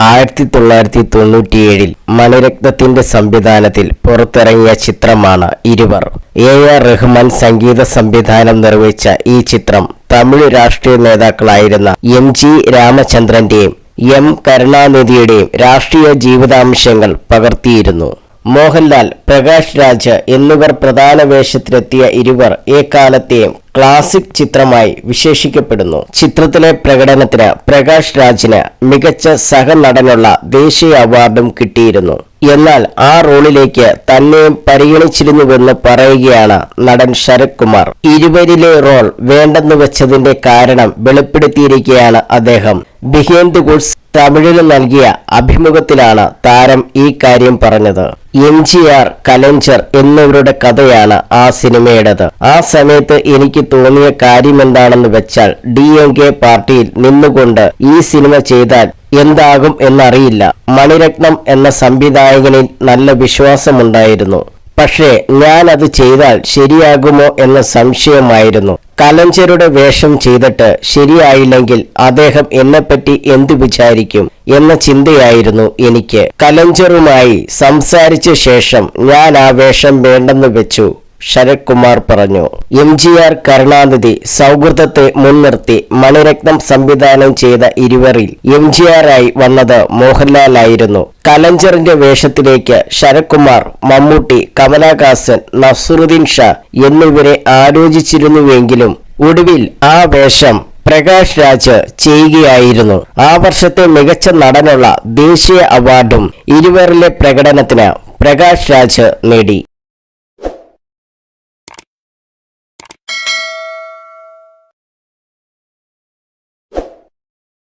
ആയിരത്തി തൊള്ളായിരത്തി തൊണ്ണൂറ്റിയേഴിൽ മണിരത്നത്തിന്റെ സംവിധാനത്തിൽ പുറത്തിറങ്ങിയ ചിത്രമാണ് ഇരുവർ. എ ആർ റഹ്മാൻ സംഗീത സംവിധാനം നിർവഹിച്ച ഈ ചിത്രം തമിഴ് രാഷ്ട്രീയ നേതാക്കളായിരുന്ന എം ജി രാമചന്ദ്രന്റെയും എം കരുണാനിധിയുടെയും രാഷ്ട്രീയ ജീവിതാംശങ്ങൾ പകർത്തിയിരുന്നു. മോഹൻലാൽ പ്രകാശ് രാജ് എന്നിവർ പ്രധാന വേഷത്തിലെത്തിയ ഇരുവർ എക്കാലത്തെയും ക്ലാസിക് ചിത്രമായി വിശേഷിക്കപ്പെടുന്നു. ചിത്രത്തിലെ പ്രകടനത്തിന് പ്രകാശ് രാജിന് മികച്ച സഹനടനുള്ള ദേശീയ അവാർഡും കിട്ടിയിരുന്നു. എന്നാൽ ആ റോളിലേക്ക് തന്നെയും പരിഗണിച്ചിരുന്നുവെന്ന് പറയുകയാണ് നടൻ ശരത് കുമാർ. ഇരുവരിലെ റോൾ വേണ്ടെന്ന് വെച്ചതിന്റെ കാരണം വെളിപ്പെടുത്തിയിരിക്കുകയാണ് അദ്ദേഹം. ബിഹൈൻഡ് ദി ഗുഡ്സ് തമിഴിന് നൽകിയ അഭിമുഖത്തിലാണ് താരം ഈ കാര്യം പറഞ്ഞത്. എം ജി ആർ കലഞ്ചർ എന്നിവരുടെ കഥയാണ് ആ സിനിമയുടേത്. ആ സമയത്ത് എനിക്ക് തോന്നിയ കാര്യമെന്താണെന്ന് വെച്ചാൽ ഡി എം കെ പാർട്ടിയിൽ നിന്നുകൊണ്ട് ഈ സിനിമ ചെയ്താൽ എന്താകും എന്നറിയില്ല. മണിരത്നം എന്ന സംവിധായകനിൽ നല്ല വിശ്വാസമുണ്ടായിരുന്നു. പക്ഷേ ഞാൻ അത് ചെയ്താൽ ശരിയാകുമോ എന്ന സംശയമായിരുന്നു. കലഞ്ചരുടെ വേഷം ചെയ്തിട്ട് ശരിയായില്ലെങ്കിൽ അദ്ദേഹം എന്നെപ്പറ്റി എന്തു വിചാരിക്കും എന്ന ചിന്തയായിരുന്നു എനിക്ക്. കലഞ്ചറുമായി സംസാരിച്ച ശേഷം ഞാൻ ആ വേഷം വേണ്ടെന്ന് വെച്ചു. ശരത് കുമാർ പറഞ്ഞു. എം ജി ആർ കരുണാനിധി സൗഹൃദത്തെ മുൻനിർത്തി മണിരത്നം സംവിധാനം ചെയ്ത ഇരുവരിൽ എം ജി ആർ ആയി വന്നത് മോഹൻലാലായിരുന്നു. കലഞ്ചറിന്റെ വേഷത്തിലേക്ക് ശരത് കുമാർ മമ്മൂട്ടി കമലാകാസൻ നസറുദ്ദീൻ ഷാ എന്നിവരെ ആലോചിച്ചിരുന്നുവെങ്കിലും ഒടുവിൽ ആ വേഷം പ്രകാശ് രാജ് ചെയ്യുകയായിരുന്നു. ആ വർഷത്തെ മികച്ച നടനുള്ള ദേശീയ അവാർഡും ഇരുവരിലെ പ്രകടനത്തിന് പ്രകാശ് രാജ് നേടി.